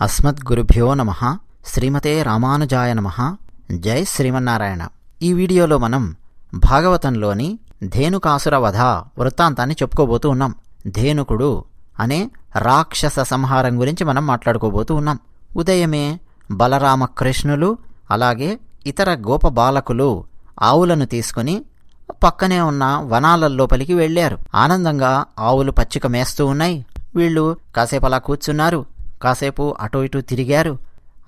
అస్మద్గురుభ్యో నమ. శ్రీమతే రామానుజాయ నమ. జై శ్రీమన్నారాయణ. ఈ వీడియోలో మనం భాగవతంలోని ధేనుకాసుర వధ వృత్తాంతాన్ని చెప్పుకోబోతూ ఉన్నాం. ధేనుకుడు అనే రాక్షస సంహారం గురించి మనం మాట్లాడుకోబోతూ ఉన్నాం. ఉదయమే బలరామకృష్ణులు అలాగే ఇతర గోప బాలకులు ఆవులను తీసుకుని పక్కనే ఉన్న వనాల లోపలికి వెళ్ళారు ఆనందంగా ఆవులు పచ్చిక మేస్తూ ఉన్నాయి. వీళ్ళు కాసేపు అలా కూర్చున్నారు. కాసేపు అటు ఇటు తిరిగారు.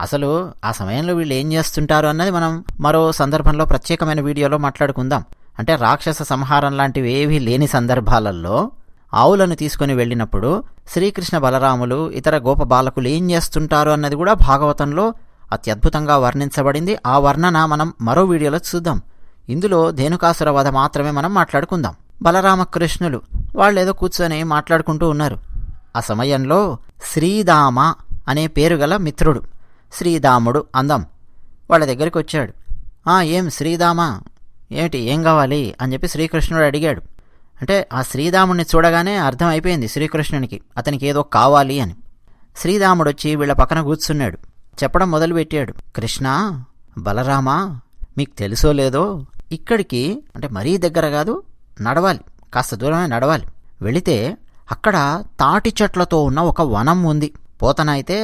అసలు ఆ సమయంలో వీళ్ళు ఏం చేస్తుంటారు అన్నది మనం మరో సందర్భంలో ప్రత్యేకమైన వీడియోలో మాట్లాడుకుందాం. అంటే రాక్షస సంహారం లాంటివి ఏవీ లేని సందర్భాలలో ఆవులను తీసుకుని వెళ్ళినప్పుడు శ్రీకృష్ణ బలరాములు ఇతర గోప బాలకులు ఏం చేస్తుంటారు అన్నది కూడా భాగవతంలో అత్యద్భుతంగా వర్ణించబడింది. ఆ వర్ణన మనం మరో వీడియోలో చూద్దాం. ఇందులో ధేనుకాసుర వధ మాత్రమే మనం మాట్లాడుకుందాం. బలరామకృష్ణులు వాళ్ళేదో కూర్చొని మాట్లాడుకుంటూ ఉన్నారు. ఆ సమయంలో శ్రీదామ అనే పేరు గల మిత్రుడు శ్రీదాముడు అందం వాళ్ళ దగ్గరికి వచ్చాడు. ఆ ఏం శ్రీదామ ఏమిటి? ఏం కావాలి? అని చెప్పి శ్రీకృష్ణుడు అడిగాడు. అంటే ఆ శ్రీదాముడిని చూడగానే అర్థం అయిపోయింది శ్రీకృష్ణునికి అతనికి ఏదో కావాలి అని. శ్రీరాముడు వచ్చి వీళ్ళ పక్కన కూర్చున్నాడు. చెప్పడం మొదలుపెట్టాడు. కృష్ణ బలరామా మీకు తెలుసో లేదో ఇక్కడికి అంటే మరీ దగ్గర కాదు నడవాలి కాస్త దూరమే నడవాలి. వెళితే అక్కడ తాటి చెట్లతో ఉన్న ఒక వనం ఉంది. పోతనైతే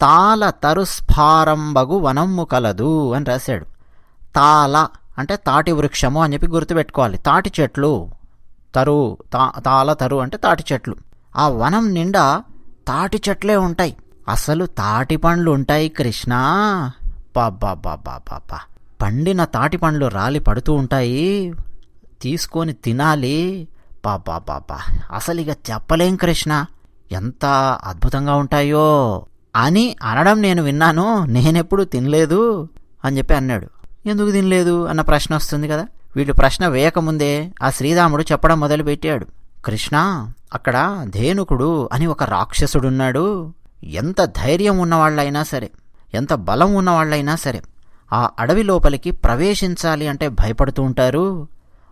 తాల తరుస్ఫారంబగు వనమ్ము కలదు అని రాశాడు. తాల అంటే తాటి వృక్షము అని చెప్పి గుర్తుపెట్టుకోవాలి. తాటి చెట్లు తరు తా తాల తరు అంటే తాటి చెట్లు. ఆ వనం నిండా తాటి చెట్లే ఉంటాయి. అసలు తాటి పండ్లు ఉంటాయి కృష్ణ! పాపా పండిన తాటి పండ్లు రాలి పడుతూ ఉంటాయి. తీసుకొని తినాలి. పాపా పాపా అసలు ఇక చెప్పలేం కృష్ణ. ఎంత అద్భుతంగా ఉంటాయో. అని అనడం నేను విన్నాను. నేనెప్పుడు తినలేదు అని చెప్పి అన్నాడు. ఎందుకు తినలేదు అన్న ప్రశ్న వస్తుంది కదా. వీళ్ళు ప్రశ్న వేయకముందే ఆ శ్రీరాముడు చెప్పడం మొదలుపెట్టాడు. కృష్ణ అక్కడ ధేనుకుడు అని ఒక రాక్షసుడున్నాడు. ఎంత ధైర్యం ఉన్నవాళ్ళైనా సరే ఎంత బలం ఉన్నవాళ్ళైనా సరే ఆ అడవి లోపలికి ప్రవేశించాలి అంటే భయపడుతూ ఉంటారు.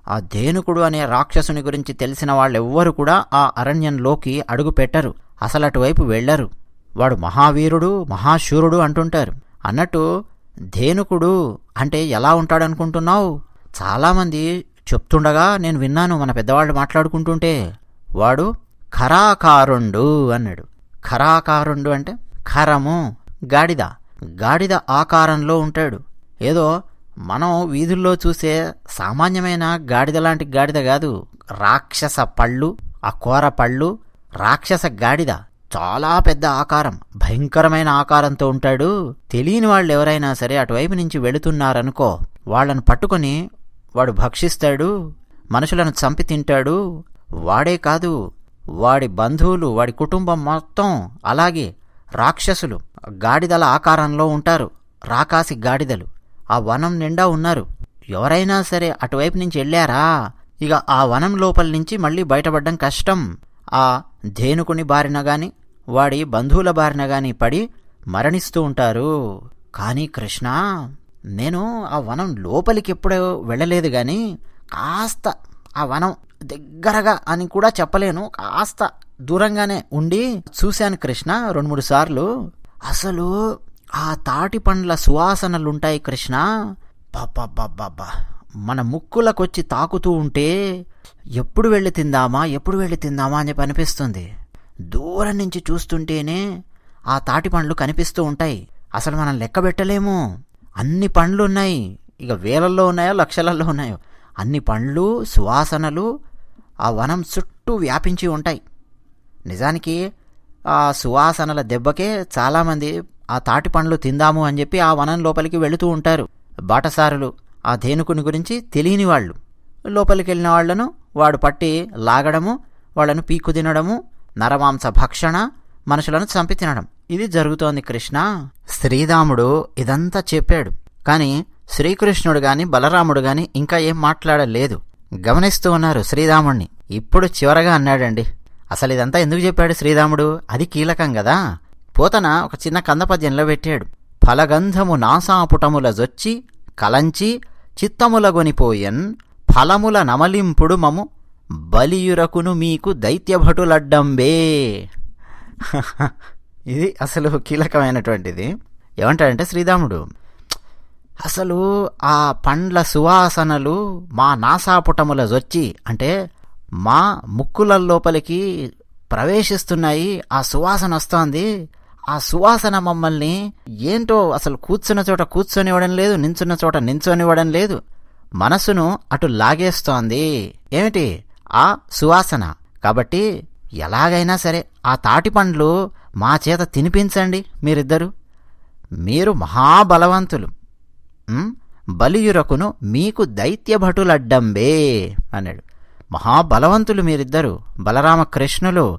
ఆ ధేనుకుడు అనే రాక్షసుని గురించి తెలిసిన వాళ్ళెవ్వరూ కూడా ఆ అరణ్యంలోకి అడుగు పెట్టరు అసలు అటువైపు వెళ్ళరు వాడు మహావీరుడు మహాశూరుడు అంటుంటారు. అన్నట్టు ధేనుకుడు అంటే ఎలా ఉంటాడనుకుంటున్నావు? చాలామంది చెప్తుండగా నేను విన్నాను మన పెద్దవాళ్ళు మాట్లాడుకుంటుంటే. వాడు ఖరాకారుండు అన్నాడు. ఖరాకారుండు అంటే ఖరము గాడిద. గాడిద ఆకారంలో ఉంటాడు. ఏదో మనం వీధుల్లో చూసే సామాన్యమైన గాడిద లాంటి గాడిద కాదు రాక్షస పళ్ళు ఆ కూర పళ్ళు రాక్షస గాడిద. చాలా పెద్ద ఆకారం భయంకరమైన ఆకారంతో ఉంటాడు. తెలియని వాళ్ళు ఎవరైనా సరే అటువైపు నుంచి వెళుతున్నారనుకో వాళ్ళను పట్టుకొని వాడు భక్షిస్తాడు మనుషులను చంపి తింటాడు. వాడే కాదు వాడి బంధువులు వాడి కుటుంబం మొత్తం అలాగే రాక్షసులు గాడిదల ఆకారంలో ఉంటారు రాకాసి గాడిదలు. ఆ వనం నిండా ఉన్నారు. ఎవరైనా సరే అటువైపు నుంచి వెళ్ళారా? ఇక ఆ వనం లోపల నుంచి మళ్ళీ బయటపడడం కష్టం. ఆ ధేనుకుని బారిన గాని వాడి బంధువుల బారిన గాని పడి మరణిస్తూ ఉంటారు. కానీ కృష్ణ నేను ఆ వనం లోపలికి ఎప్పుడూ వెళ్ళలేదు గాని కాస్త ఆ వనం దగ్గరగా అని కూడా చెప్పలేను. కాస్త దూరంగానే ఉండి చూశాను కృష్ణ రెండు మూడు సార్లు. అసలు ఆ తాటి పండ్ల సువాసనలుంటాయి కృష్ణ. బాబా మన ముక్కులకొచ్చి తాకుతూ ఉంటే ఎప్పుడు వెళ్ళి తిందామా ఎప్పుడు వెళ్ళి తిందామా అని చెప్పి అనిపిస్తుంది. దూరం నుంచి చూస్తుంటేనే ఆ తాటి పండ్లు కనిపిస్తూ ఉంటాయి. అసలు మనం లెక్క పెట్టలేము. అన్ని పండ్లు ఉన్నాయి ఇక వేలల్లో ఉన్నాయో లక్షలలో ఉన్నాయో. అన్ని పండ్లు సువాసనలు ఆ వనం చుట్టూ వ్యాపించి ఉంటాయి. నిజానికి ఆ సువాసనల దెబ్బకే చాలామంది ఆ తాటి పండ్లు తిందాము అని చెప్పి ఆ వనం లోపలికి వెళుతూ ఉంటారు. బాటసారులు ఆ ధేనుకుని గురించి తెలియని వాళ్ళు. లోపలికి వెళ్ళిన వాళ్ళను వాడు పట్టి లాగడము వాళ్ళను పీక్కు తినడము నరమాంస భక్షణ మనుషులను చంపి తినడం. ఇది జరుగుతోంది కృష్ణ. శ్రీరాముడు ఇదంతా చెప్పాడు. కానీ శ్రీకృష్ణుడు గాని బలరాముడు గాని ఇంకా ఏం మాట్లాడలేదు. గమనిస్తూ ఉన్నారు శ్రీరాముణ్ణి. ఇప్పుడు చివరగా అన్నాడండి. అసలు ఇదంతా ఎందుకు చెప్పాడు శ్రీరాముడు? అది కీలకం కదా పోతన ఒక చిన్న కందపద్యంలో పెట్టాడు. ఫలగంధము నాసాపుటముల జొచ్చి కలంచి చిత్తములగొనిపోయన్ ఫలముల నమలింపుడు మము బలియురకును మీకు దైత్యభటులడ్డంబే. ఇది అసలు కీలకమైనటువంటిది. ఏమంటాడంటే శ్రీరాముడు అసలు ఆ పండ్ల సువాసనలు మా నాసాపుటముల జొచ్చి అంటే మా ముక్కుల లోపలికి ప్రవేశిస్తున్నాయి ఆ సువాసన వస్తోంది ఆ సువాసన మమ్మల్ని ఏంటో అసలు కూర్చున్న చోట కూర్చొనివ్వడం లేదు నించున్న చోట నించొనివ్వడం లేదు. మనసును అటు లాగేస్తోంది. ఏమిటి? ఆ సువాసన. కాబట్టి ఎలాగైనా సరే ఆ తాటి పండ్లు మా చేత తినిపించండి మీరిద్దరు. మీరు మహాబలవంతులు. బలియురకును మీకు దైత్యభటులడ్డంబే అన్నాడు. మహాబలవంతులు మీరిద్దరు. బలరామకృష్ణులు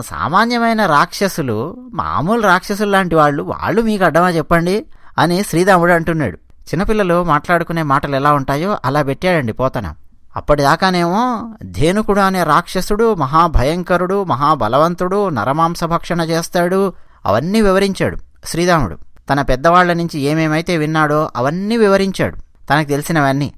సామాన్యమైన రాక్షసులు మామూలు రాక్షసులు లాంటి వాళ్ళు వాళ్ళు మీకు అడ్డమా చెప్పండి అని శ్రీరాముడు అంటున్నాడు. చిన్నపిల్లలు మాట్లాడుకునే మాటలు ఎలా ఉంటాయో అలా పెట్టాడండి పోతన. అప్పటిదాకానేమో ధేనుకుడు అనే రాక్షసుడు మహాభయంకరుడు మహాబలవంతుడు నరమాంస భక్షణ చేస్తాడు అవన్నీ వివరించాడు శ్రీరాముడు. తన పెద్దవాళ్ళ నుంచి ఏమేమైతే విన్నాడో అవన్నీ వివరించాడు. తనకు తెలిసినవన్నీ.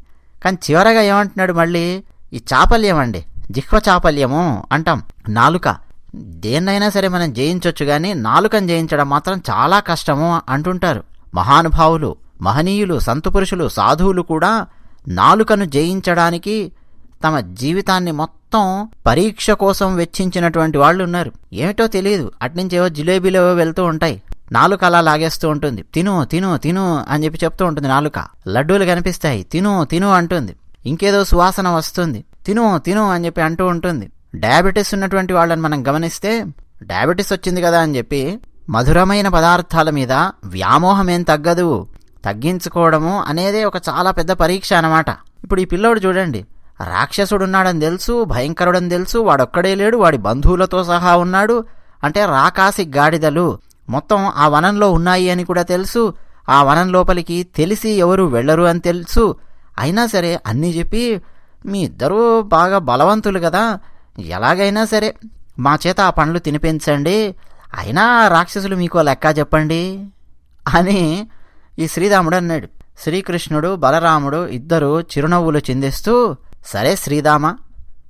కానీ చివరగా ఏమంటున్నాడు మళ్ళీ? ఈ చాపల్యం అండి. జిహ్వచాపల్యము అంటాం. నాలుక. దేన్నైనా సరే మనం జయించవచ్చు కానీ నాలుకను జయించడం మాత్రం చాలా కష్టము అంటుంటారు. మహానుభావులు మహనీయులు సంతపురుషులు సాధువులు కూడా నాలుకను జయించడానికి తమ జీవితాన్ని మొత్తం పరీక్ష కోసం వెచ్చించినటువంటి వాళ్ళు ఉన్నారు. ఏమిటో తెలియదు. అట్నుంచేవో జిలేబీలో వెళ్తూ ఉంటాయి. నాలుక అలా లాగేస్తూ ఉంటుంది. తిను తిను తిను అని చెప్పి చెప్తూ ఉంటుంది నాలుక. లడ్డూలు కనిపిస్తాయి. తిను తిను అంటుంది. ఇంకేదో సువాసన వస్తుంది. తిను తిను అని చెప్పి అంటూ ఉంటుంది. డయాబెటీస్ ఉన్నటువంటి వాళ్ళని మనం గమనిస్తే డయాబెటీస్ వచ్చింది కదా అని చెప్పి మధురమైన పదార్థాల మీద వ్యామోహం ఏం తగ్గదు. తగ్గించుకోవడము అనేదే ఒక చాలా పెద్ద పరీక్ష అనమాట ఇప్పుడు ఈ పిల్లోడు చూడండి రాక్షసుడున్నాడని తెలుసు భయంకరుడని తెలుసు వాడొక్కడే లేడు వాడి బంధువులతో సహా ఉన్నాడు. అంటే రాకాసి గాడిదలు మొత్తం ఆ వనంలో ఉన్నాయి అని కూడా తెలుసు. ఆ వనం లోపలికి తెలిసి ఎవరు వెళ్ళరు అని తెలుసు. అయినా సరే అన్నీ చెప్పి మీ ఇద్దరూ బాగా బలవంతులు కదా ఎలాగైనా సరే మా చేత ఆ పండ్లు తినిపించండి. అయినా రాక్షసులు మీకు లెక్క చెప్పండి అని ఈ శ్రీరాముడు అన్నాడు. శ్రీకృష్ణుడు బలరాముడు ఇద్దరు చిరునవ్వులు చిందిస్తూ సరే శ్రీరామ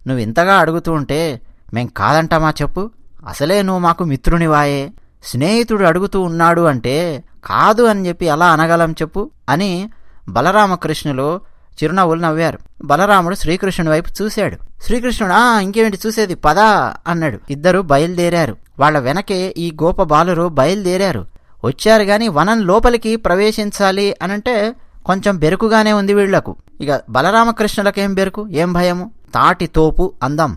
నువ్వు ఇంతగా అడుగుతూ ఉంటే మేం కాదంటామా చెప్పు. అసలే నువ్వు మాకు మిత్రునివాయే. స్నేహితుడు అడుగుతూ ఉన్నాడు అంటే కాదు అని చెప్పి ఎలా అనగలం చెప్పు అని బలరామకృష్ణులు చిరునవ్వులు నవ్వారు. బలరాముడు శ్రీకృష్ణుని వైపు చూశాడు. శ్రీకృష్ణుడు ఆ ఇంకేమిటి చూసేది? పదా అన్నాడు. ఇద్దరు బయలుదేరారు. వాళ్ళ వెనకే ఈ గోప బాలురు బయలుదేరారు. వచ్చారు గాని వనం లోపలికి ప్రవేశించాలి అనంటే కొంచెం బెరుకుగానే ఉంది వీళ్ళకు ఇక బలరామకృష్ణులకేం బెరుకు? ఏం భయము? తాటి తోపు అందం.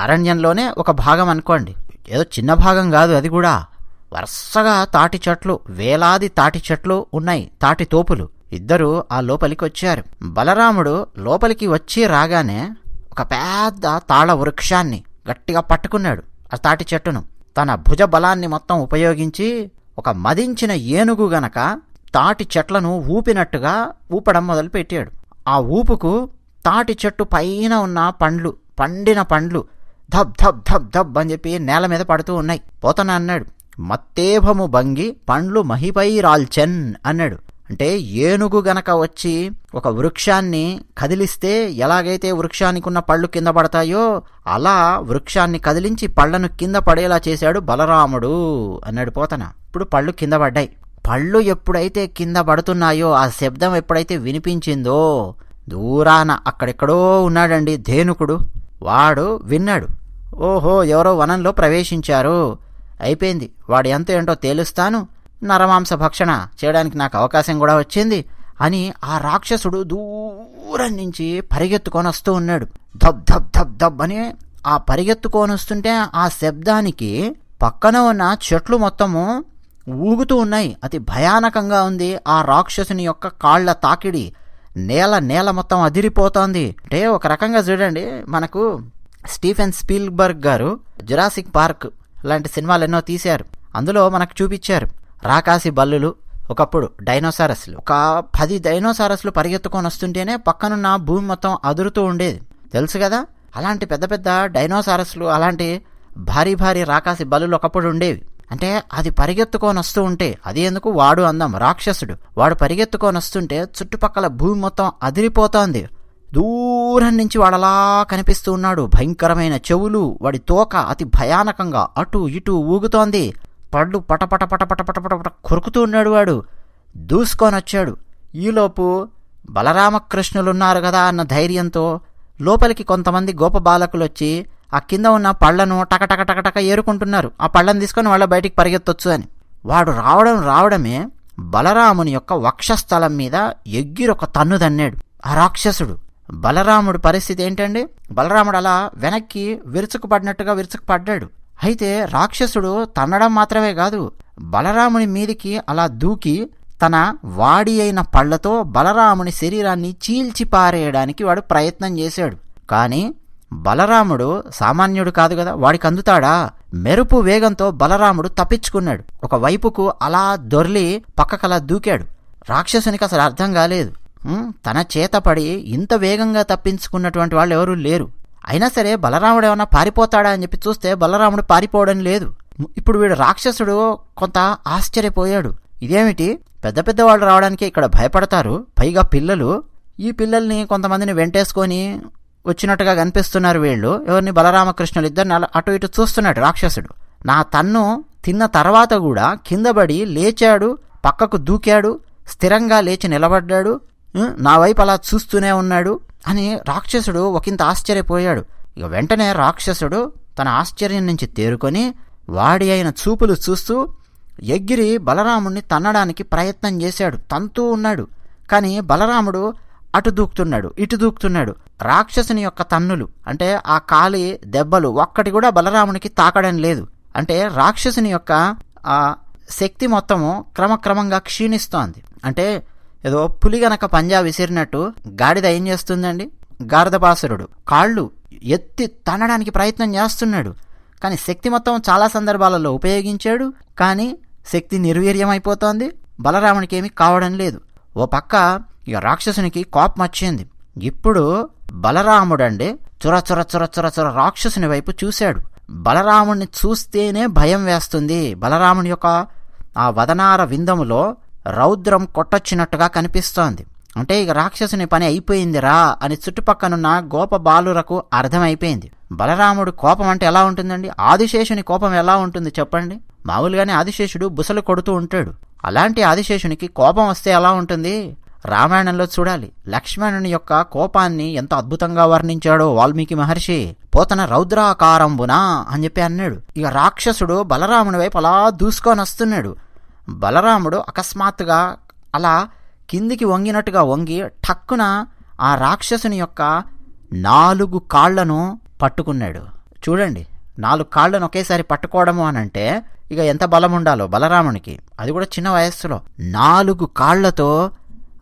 అరణ్యంలోనే ఒక భాగం అనుకోండి. ఏదో చిన్న భాగం కాదు అది కూడా. వరుసగా తాటి చెట్లు వేలాది తాటి చెట్లు ఉన్నాయి తాటి తోపులు. ఇద్దరూ ఆ లోపలికి వచ్చారు బలరాముడు లోపలికి వచ్చి రాగానే ఒక పెద్ద తాళ వృక్షాన్ని గట్టిగా పట్టుకున్నాడు ఆ తాటి చెట్టును. తన భుజ బలాన్ని మొత్తం ఉపయోగించి ఒక మదించిన ఏనుగు గనక తాటి చెట్లను ఊపినట్టుగా ఊపడం మొదలుపెట్టాడు. ఆ ఊపుకు తాటి చెట్టు పైన ఉన్న పండ్లు పండిన పండ్లు ధబ్ ధబ్ ధబ్ ధబ్ అని చెప్పి నేల మీద పడుతూ ఉన్నాయి. పోతన అన్నాడు మత్తేభము భంగి పండ్లు మహిపై రాల్చెన్ అన్నాడు. అంటే ఏనుగు గనక వచ్చి ఒక వృక్షాన్ని కదిలిస్తే ఎలాగైతే వృక్షానికి ఉన్న పళ్ళు కింద పడతాయో అలా వృక్షాన్ని కదిలించి పళ్ళను కింద పడేలా చేశాడు బలరాముడు అన్నాడు పోతన. ఇప్పుడు పళ్ళు కింద పడ్డాయి. పళ్ళు ఎప్పుడైతే కింద పడుతున్నాయో ఆ శబ్దం ఎప్పుడైతే వినిపించిందో దూరాన అక్కడెక్కడో ఉన్నాడండి ధేనుకుడు. వాడు విన్నాడు. ఓహో ఎవరో వనంలో ప్రవేశించారు. అయిపోయింది. వాడు ఎంత ఏంటో తేలుస్తాను. నరమాంస భక్షణ చేయడానికి నాకు అవకాశం కూడా వచ్చింది అని ఆ రాక్షసుడు దూరం నుంచి పరిగెత్తుకొని వస్తూ ఉన్నాడు. ధబ్ ధబ్ ధబ్ ధబ్ అని ఆ పరిగెత్తుకొని వస్తుంటే ఆ శబ్దానికి పక్కన ఉన్న చెట్లు మొత్తము ఊగుతూ ఉన్నాయి. అతి భయానకంగా ఉంది. ఆ రాక్షసుని యొక్క కాళ్ళ తాకిడి నేల నేల మొత్తం అదిరిపోతోంది. అంటే ఒక రకంగా చూడండి మనకు Steven Spielberg garu Jurassic Park లాంటి సినిమాలు ఎన్నో తీశారు. అందులో మనకు చూపించారు. రాకాసి బల్లులు ఒకప్పుడు డైనోసారస్లు. ఒక పది డైనోసారస్లు పరిగెత్తుకొని వస్తుంటేనే పక్కనున్న భూమి మొత్తం అదురుతూ ఉండేది. తెలుసు కదా? అలాంటి పెద్ద పెద్ద డైనోసారస్లు అలాంటి భారీ భారీ రాకాసి బల్లులు ఒకప్పుడు ఉండేవి. అంటే అది పరిగెత్తుకొని వస్తూ ఉంటే అది ఎందుకు? వాడు అందం రాక్షసుడు. వాడు పరిగెత్తుకొని వస్తుంటే చుట్టుపక్కల భూమి మొత్తం అదిరిపోతోంది. దూరం నుంచి వాడలా కనిపిస్తూ ఉన్నాడు. భయంకరమైన చెవులు వాడి తోక అతి భయానకంగా అటు ఇటు ఊగుతోంది. పళ్ళు పటపట పటపట పటపట పట కొరుకుతూ ఉన్నాడు వాడు. దూసుకొని వచ్చాడు ఈలోపు బలరామకృష్ణులున్నారు కదా అన్న ధైర్యంతో లోపలికి కొంతమంది గోప బాలకులు వచ్చి ఆ కింద ఉన్న పళ్ళను టకటక టకటక ఏరుకుంటున్నారు. ఆ పళ్ళను తీసుకొని వాళ్ళ బయటికి పరిగెత్తొచ్చు అని. వాడు రావడం రావడమే బలరాముని యొక్క వక్షస్థలం మీద ఎగ్గిరొక తన్ను తన్నాడు. ఆ రాక్షసుడు. బలరాముడి పరిస్థితి ఏంటండి? బలరాముడు అలా వెనక్కి విరుచుకుపడినట్టుగా విరుచుకుపడ్డాడు. అయితే రాక్షసుడు తన్నడం మాత్రమే కాదు బలరాముని మీదికి అలా దూకి తన వాడి అయిన పళ్ళతో బలరాముని శరీరాన్ని చీల్చి పారేయడానికి వాడు ప్రయత్నం చేశాడు. కానీ బలరాముడు సామాన్యుడు కాదు కదా వాడికి అందుతాడా? మెరుపు వేగంతో బలరాముడు తప్పించుకున్నాడు. ఒక వైపుకు అలా దొర్లి పక్కకలా దూకాడు. రాక్షసునికి అసలు అర్థం కాలేదు. తన చేతపడి ఇంత వేగంగా తప్పించుకున్నటువంటి వాళ్ళు ఎవరూ లేరు. అయినా సరే బలరాముడు ఏమైనా పారిపోతాడా అని చెప్పి చూస్తే బలరాముడు పారిపోవడం లేదు. ఇప్పుడు వీడు రాక్షసుడు కొంత ఆశ్చర్యపోయాడు. ఇదేమిటి? పెద్ద పెద్ద వాళ్ళు రావడానికి ఇక్కడ భయపడతారు. పైగా పిల్లలు. ఈ పిల్లల్ని కొంతమందిని వెంటేసుకొని వచ్చినట్టుగా కనిపిస్తున్నారు వీళ్ళు. ఎవరిని? బలరామకృష్ణులు ఇద్దరిని అటు ఇటు చూస్తున్నాడు రాక్షసుడు. నా తన్ను తిన్న తర్వాత కూడా కిందపడి లేచాడు పక్కకు దూకాడు స్థిరంగా లేచి నిలబడ్డాడు. నా వైపు అలా చూస్తూనే ఉన్నాడు అని రాక్షసుడు ఒకంత ఆశ్చర్యపోయాడు. ఇక వెంటనే రాక్షసుడు తన ఆశ్చర్యం నుంచి తేరుకొని వాడి అయిన చూపులు చూస్తూ ఎగిరి బలరాముణ్ణి తన్నడానికి ప్రయత్నం చేశాడు. తంతూ ఉన్నాడు. కానీ బలరాముడు అటు దూకుతున్నాడు ఇటు దూకుతున్నాడు. రాక్షసుని యొక్క తన్నులు అంటే ఆ కాలి దెబ్బలు ఒక్కటి కూడా బలరామునికి తాకడం లేదు. అంటే రాక్షసుని యొక్క ఆ శక్తి మొత్తము క్రమక్రమంగా క్షీణిస్తోంది. అంటే ఏదో పులి గనక పంజా విసిరినట్టు గాడిద ఏం చేస్తుందండి? గారదపాసురుడు. కాళ్ళు ఎత్తి తన్నడానికి ప్రయత్నం చేస్తున్నాడు. కానీ శక్తి మొత్తం చాలా సందర్భాలలో ఉపయోగించాడు. కానీ శక్తి నిర్వీర్యమైపోతోంది. బలరామునికి ఏమీ కావడం లేదు. ఓ పక్క ఇక రాక్షసునికి కోపం వచ్చింది. ఇప్పుడు బలరాముడండి చుర చుర చుర చుర చుర రాక్షసుని వైపు చూశాడు. బలరాముడిని చూస్తేనే భయం వేస్తుంది. బలరాముని యొక్క ఆ వదనార విందములో రౌద్రం కొట్టొచ్చినట్టుగా కనిపిస్తోంది. అంటే ఇక రాక్షసుని పని అయిపోయిందిరా అని చుట్టుపక్కనున్న గోప బాలురకు అర్థమైపోయింది. బలరాముడు కోపం అంటే ఎలా ఉంటుందండి? ఆదిశేషుని కోపం ఎలా ఉంటుంది చెప్పండి? మామూలుగానే ఆదిశేషుడు బుసలు కొడుతూ ఉంటాడు. అలాంటి ఆదిశేషునికి కోపం వస్తే ఎలా ఉంటుంది? రామాయణంలో చూడాలి. లక్ష్మణుని యొక్క కోపాన్ని ఎంత అద్భుతంగా వర్ణించాడో వాల్మీకి మహర్షి. పోతన రౌద్రాకారంబునా అని చెప్పి అన్నాడు. ఇక రాక్షసుడు బలరాముని వైపు అలా దూసుకొని వస్తున్నాడు. బలరాముడు అకస్మాత్తుగా అలా కిందికి వంగినట్టుగా వంగి ఠక్కున ఆ రాక్షసుని యొక్క నాలుగు కాళ్ళను పట్టుకున్నాడు. చూడండి నాలుగు కాళ్ళను ఒకేసారి పట్టుకోవడము అనంటే ఇక ఎంత బలం ఉండాలో బలరామునికి. అది కూడా చిన్న వయస్సులో. నాలుగు కాళ్ళతో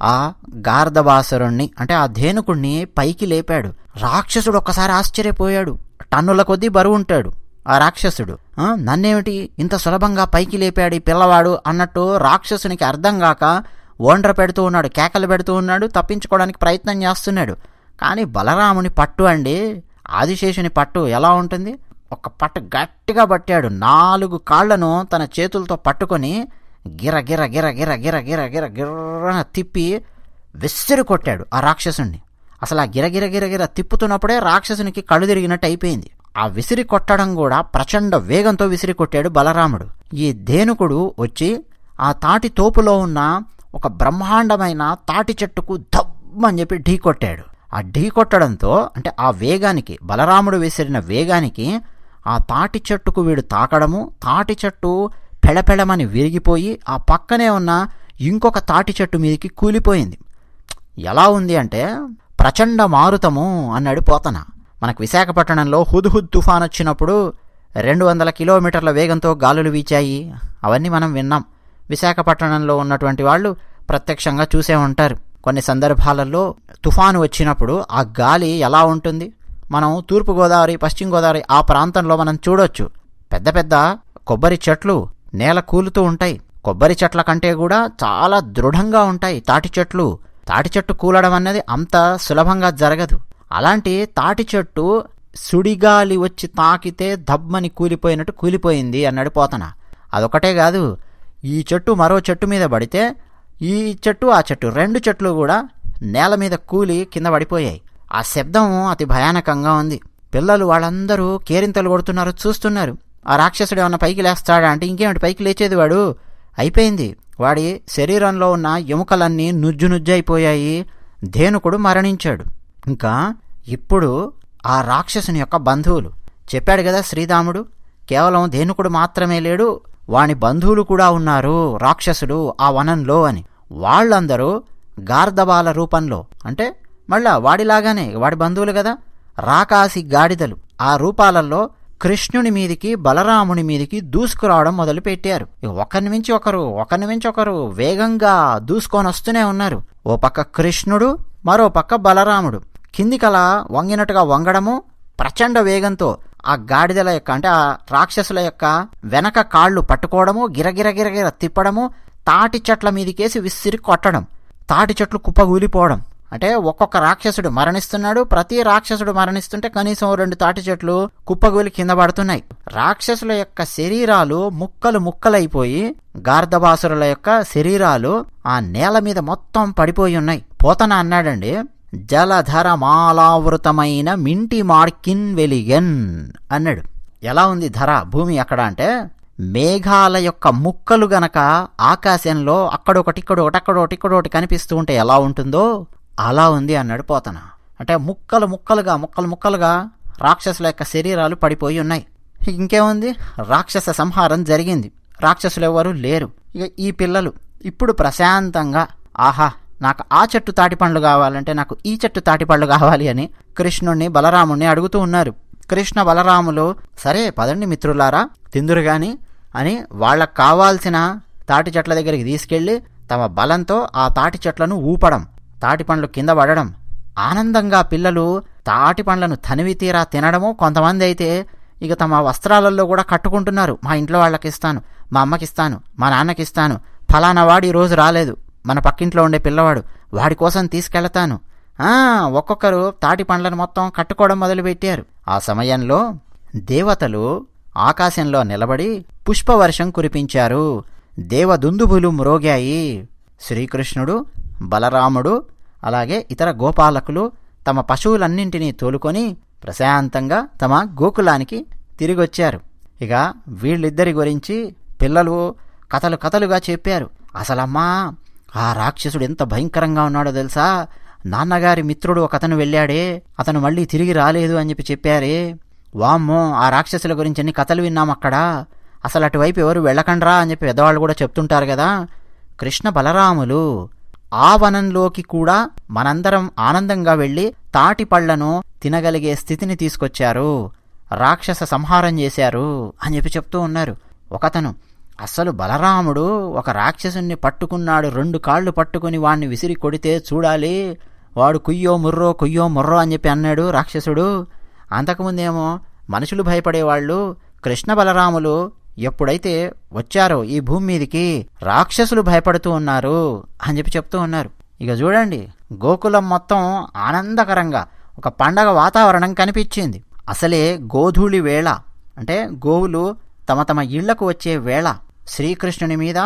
ఆ గార్ధబాసురుణ్ణి అంటే ఆ ధేనుకుణ్ణి పైకి లేపాడు. రాక్షసుడు ఒక్కసారి ఆశ్చర్యపోయాడు. టన్నుల కొద్దీ బరువు ఉంటాడు. ఆ రాక్షసుడు. నన్నేమిటి? ఇంత సులభంగా పైకి లేపాడు పిల్లవాడు అన్నట్టు రాక్షసునికి అర్థం కాక ఓండ్ర పెడుతూ ఉన్నాడు కేకలు పెడుతూ ఉన్నాడు తప్పించుకోవడానికి ప్రయత్నం చేస్తున్నాడు. కానీ బలరాముని పట్టు అండి ఆదిశేషుని పట్టు ఎలా ఉంటుంది? ఒక పట్టు గట్టిగా పట్టాడు. నాలుగు కాళ్ళను తన చేతులతో పట్టుకొని గిర గిర గిర గిర గిర గిర గిర గిర్రన తిప్పి విసిరి కొట్టాడు ఆ రాక్షసుణ్ణి. అసలు ఆ గిర తిప్పుతున్నప్పుడే రాక్షసునికి కళ్ళు తిరిగినట్టు అయిపోయింది. ఆ విసిరి కొట్టడం కూడా ప్రచండ వేగంతో విసిరి కొట్టాడు బలరాముడు. ఈ ధేనుకుడు వచ్చి ఆ తాటి తోపులో ఉన్న ఒక బ్రహ్మాండమైన తాటి చెట్టుకు దబ్బని చెప్పి ఢీ కొట్టాడు. ఆ ఢీ కొట్టడంతో అంటే ఆ వేగానికి బలరాముడు విసిరిన వేగానికి ఆ తాటి చెట్టుకు వీడు తాకడము తాటి చెట్టు పెళపెళమని విరిగిపోయి ఆ పక్కనే ఉన్న ఇంకొక తాటి చెట్టు మీదకి కూలిపోయింది. ఎలా ఉంది అంటే ప్రచండ మారుతము అన్నాడు పోతన. మనకు విశాఖపట్టణంలో హుద్హుద్ తుఫాన్ వచ్చినప్పుడు రెండు వందల కిలోమీటర్ల వేగంతో గాలులు వీచాయి. అవన్నీ మనం విన్నాం. విశాఖపట్టణంలో ఉన్నటువంటి వాళ్ళు ప్రత్యక్షంగా చూసే ఉంటారు. కొన్ని సందర్భాలలో తుఫాను వచ్చినప్పుడు ఆ గాలి ఎలా ఉంటుంది? మనం తూర్పుగోదావరి పశ్చిమ గోదావరి ఆ ప్రాంతంలో మనం చూడొచ్చు. పెద్ద పెద్ద కొబ్బరి చెట్లు నేల కూలుతూ ఉంటాయి. కొబ్బరి చెట్ల కంటే కూడా చాలా దృఢంగా ఉంటాయి తాటి చెట్లు. తాటి చెట్టు కూలడం అనేది అంత సులభంగా జరగదు. అలాంటి తాటి చెట్టు సుడిగాలి వచ్చి తాకితే దబ్బని కూలిపోయినట్టు కూలిపోయింది అన్నాడు పోతన. అదొకటే కాదు ఈ చెట్టు మరో చెట్టు మీద పడితే ఈ చెట్టు ఆ చెట్టు రెండు చెట్లు కూడా నేల మీద కూలి కింద పడిపోయాయి. ఆ శబ్దం అతి భయానకంగా ఉంది. పిల్లలు వాళ్ళందరూ కేరింతలు కొడుతున్నారు చూస్తున్నారు. ఆ రాక్షసుడు ఏమన్నా పైకి లేస్తాడా అంటే ఇంకేమిటి పైకి లేచేది వాడు? అయిపోయింది. వాడి శరీరంలో ఉన్న ఎముకలన్నీ నుజ్జు నుజ్జు అయిపోయాయి. ధేనుకుడు మరణించాడు. ఇంకా ఇప్పుడు ఆ రాక్షసుని యొక్క బంధువులు. చెప్పాడు కదా శ్రీరాముడు కేవలం దేనుకుడు మాత్రమే లేడు వాని బంధువులు కూడా ఉన్నారు రాక్షసుడు ఆ వనంలో అని. వాళ్ళందరూ గార్ధబాల రూపంలో. అంటే మళ్ళా వాడిలాగానే వాడి బంధువులు కదా రాకాసి గాడిదలు. ఆ రూపాలలో కృష్ణుని మీదికి బలరాముని మీదికి దూసుకురావడం మొదలుపెట్టారు. ఒకరిని మించి ఒకరు ఒకరిని మించి ఒకరు వేగంగా దూసుకొని వస్తూనే ఉన్నారు. ఓ పక్క కృష్ణుడు మరో పక్క బలరాముడు. కిందికలా వంగినట్టుగా వంగడము ప్రచండ వేగంతో ఆ గాడిదల యొక్క అంటే ఆ రాక్షసుల యొక్క వెనక కాళ్ళు పట్టుకోవడము గిరగిరగిరగిర తిప్పడము తాటి చెట్ల మీదికేసి విసిరి కొట్టడం తాటి చెట్లు కుప్పగూలిపోవడం. అంటే ఒక్కొక్క రాక్షసుడు మరణిస్తున్నాడు ప్రతి రాక్షసుడు మరణిస్తుంటే కనీసం రెండు తాటి చెట్లు కుప్పగూలి కింద పడుతున్నాయి. రాక్షసుల యొక్క శరీరాలు ముక్కలు ముక్కలైపోయి గార్ధబాసురుల యొక్క శరీరాలు ఆ నేల మీద మొత్తం పడిపోయి ఉన్నాయి. పోతన అన్నాడండి జలధరమాలావృతమైన మింటి మార్కిన్ వెలిగెన్ అన్నాడు. ఎలా ఉంది ధర? భూమి అక్కడ అంటే మేఘాల యొక్క ముక్కలు గనక ఆకాశంలో అక్కడొకటి ఇక్కడొకటి అక్కడొకటి ఇక్కడొకటి కనిపిస్తూ ఉంటే ఎలా ఉంటుందో అలా ఉంది అన్నాడు పోతన. అంటే ముక్కలు ముక్కలుగా ముక్కలు ముక్కలుగా రాక్షసుల యొక్క శరీరాలు పడిపోయి ఉన్నాయి. ఇంకేముంది? రాక్షస సంహారం జరిగింది. రాక్షసులు ఎవరు లేరు. ఇక ఈ పిల్లలు ఇప్పుడు ప్రశాంతంగా ఆహా నాకు ఆ చెట్టు తాటిపండ్లు కావాలంటే నాకు ఈ చెట్టు తాటిపండ్లు కావాలి అని కృష్ణుణ్ణి బలరాముణ్ణి అడుగుతూ ఉన్నారు. కృష్ణ బలరాములు సరే పదండి మిత్రులారా తిందురు గాని అని వాళ్ళకు కావాల్సిన తాటి చెట్ల దగ్గరికి తీసుకెళ్ళి తమ బలంతో ఆ తాటి చెట్లను ఊపడం తాటి పండ్లు కింద పడడం. ఆనందంగా పిల్లలు తాటి పండ్లను తనివి తీరా తినడము కొంతమంది అయితే ఇక తమ వస్త్రాలలో కూడా కట్టుకుంటున్నారు. మా ఇంట్లో వాళ్ళకి ఇస్తాను మా అమ్మకి ఇస్తాను మా నాన్నకి ఇస్తాను. ఫలానా వాడు ఈరోజు రాలేదు. మన పక్కింట్లో ఉండే పిల్లవాడు వాడి కోసం తీసుకెళ్తాను. ఒక్కొక్కరు తాటి పండ్లను మొత్తం కట్టుకోవడం మొదలుపెట్టారు. ఆ సమయంలో దేవతలు ఆకాశంలో నిలబడి పుష్పవర్షం కురిపించారు. దేవదుందుబులు మ్రోగాయి. శ్రీకృష్ణుడు బలరాముడు అలాగే ఇతర గోపాలకులు తమ పశువులన్నింటినీ తోలుకొని ప్రశాంతంగా తమ గోకులానికి తిరిగొచ్చారు. ఇక వీళ్ళిద్దరి గురించి పిల్లలు కథలు కథలుగా చెప్పారు. అసలమ్మా ఆ రాక్షసుడు ఎంత భయంకరంగా ఉన్నాడో తెలుసా? నాన్నగారి మిత్రుడు ఒక అతను వెళ్ళాడే. అతను మళ్ళీ తిరిగి రాలేదు అని చెప్పి చెప్పారే. వామ్మో ఆ రాక్షసుల గురించి అన్ని కథలు విన్నాం అక్కడ. అసలు అటువైపు ఎవరు వెళ్ళకండ్రా అని చెప్పి పెద్దవాళ్ళు కూడా చెప్తుంటారు కదా. కృష్ణ బలరాములు ఆ వనంలోకి కూడా మనందరం ఆనందంగా వెళ్ళి తాటి పళ్ళను తినగలిగే స్థితిని తీసుకొచ్చారు. రాక్షస సంహారం చేశారు అని చెప్పి చెప్తూ ఉన్నారు. ఒకతను అస్సలు బలరాముడు ఒక రాక్షసుని పట్టుకున్నాడు రెండు కాళ్ళు పట్టుకుని వాణ్ణి విసిరి కొడితే చూడాలి. వాడు కుయ్యో ముర్రో కుయ్యో ముర్రో అని చెప్పి అన్నాడు రాక్షసుడు. అంతకుముందేమో మనుషులు భయపడేవాళ్ళు కృష్ణ బలరాములు ఎప్పుడైతే వచ్చారో ఈ భూమి మీదకి రాక్షసులు భయపడుతూ ఉన్నారు అని చెప్పి చెప్తూ ఉన్నారు. ఇక చూడండి గోకులం మొత్తం ఆనందకరంగా ఒక పండగ వాతావరణం కనిపించింది. అసలే గోధూళి వేళ. అంటే గోవులు తమ తమ ఇళ్ళకు వచ్చే వేళ. శ్రీకృష్ణుని మీద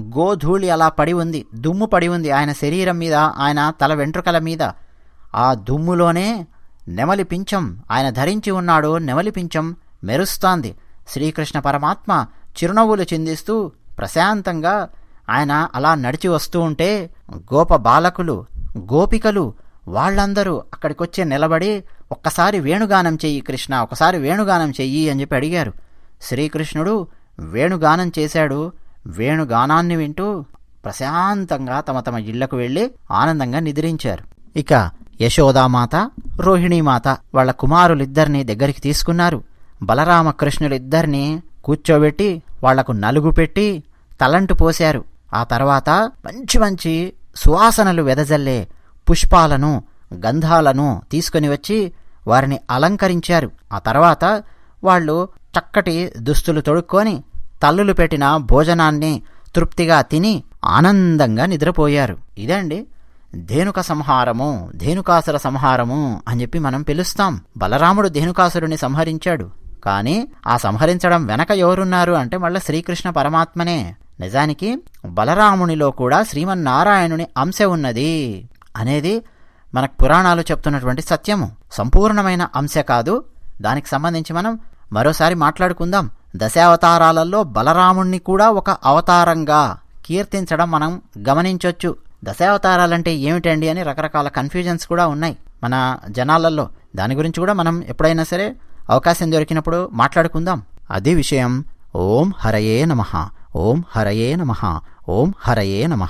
గోధూళి అలా పడి ఉంది దుమ్ము పడి ఉంది. ఆయన శరీరం మీద ఆయన తల వెంట్రుకల మీద. ఆ దుమ్ములోనే నెమలి పించం ఆయన ధరించి ఉన్నాడు నెమలి పించం మెరుస్తాంది. శ్రీకృష్ణ పరమాత్మ చిరునవ్వులు చిందిస్తూ ప్రశాంతంగా ఆయన అలా నడిచి వస్తూ ఉంటే గోప బాలకులు గోపికలు వాళ్ళందరూ అక్కడికొచ్చి నిలబడి ఒక్కసారి వేణుగానం చెయ్యి కృష్ణ ఒకసారి వేణుగానం చెయ్యి అని చెప్పి అడిగారు. శ్రీకృష్ణుడు వేణుగానం చేశాడు. వేణుగానాన్ని వింటూ ప్రశాంతంగా తమ తమ ఇళ్ళకు వెళ్ళి ఆనందంగా నిద్రించారు. ఇక యశోదామాత రోహిణీమాత వాళ్ళ కుమారులిద్దరినీ దగ్గరికి తీసుకున్నారు. బలరామకృష్ణులిద్దరినీ కూర్చోబెట్టి వాళ్ళకు నలుగు పెట్టి తలంటు పోశారు. ఆ తర్వాత మంచి మంచి సువాసనలు వెదజల్లే పుష్పాలను గంధాలను తీసుకుని వచ్చి వారిని అలంకరించారు. ఆ తర్వాత వాళ్ళు చక్కటి దుస్తులు తొడుక్కొని తల్లులు పెట్టిన భోజనాన్ని తృప్తిగా తిని ఆనందంగా నిద్రపోయారు. ఇదండి ధేనుక సంహారము ధేనుకాసుర సంహారము అని చెప్పి మనం పిలుస్తాం. బలరాముడు ధేనుకాసురుని సంహరించాడు. కానీ ఆ సంహరించడం వెనక ఎవరున్నారు అంటే మళ్ళీ శ్రీకృష్ణ పరమాత్మనే. నిజానికి బలరామునిలో కూడా శ్రీమన్నారాయణుని అంశ ఉన్నది అనేది మనకు పురాణాలు చెప్తున్నటువంటి సత్యము. సంపూర్ణమైన అంశ కాదు. దానికి సంబంధించి మనం మరోసారి మాట్లాడుకుందాం. దశావతారాలలో బలరాముణ్ణి కూడా ఒక అవతారంగా కీర్తించడం మనం గమనించవచ్చు దశావతారాలంటే ఏమిటండి అని రకరకాల కన్ఫ్యూజన్స్ కూడా ఉన్నాయి మన జనాలలో. దాని గురించి కూడా మనం ఎప్పుడైనా సరే అవకాశం దొరికినప్పుడు మాట్లాడుకుందాం. అది విషయం. ఓం హరయే నమ. ఓం హరయే నమ. ఓం హరయే నమ.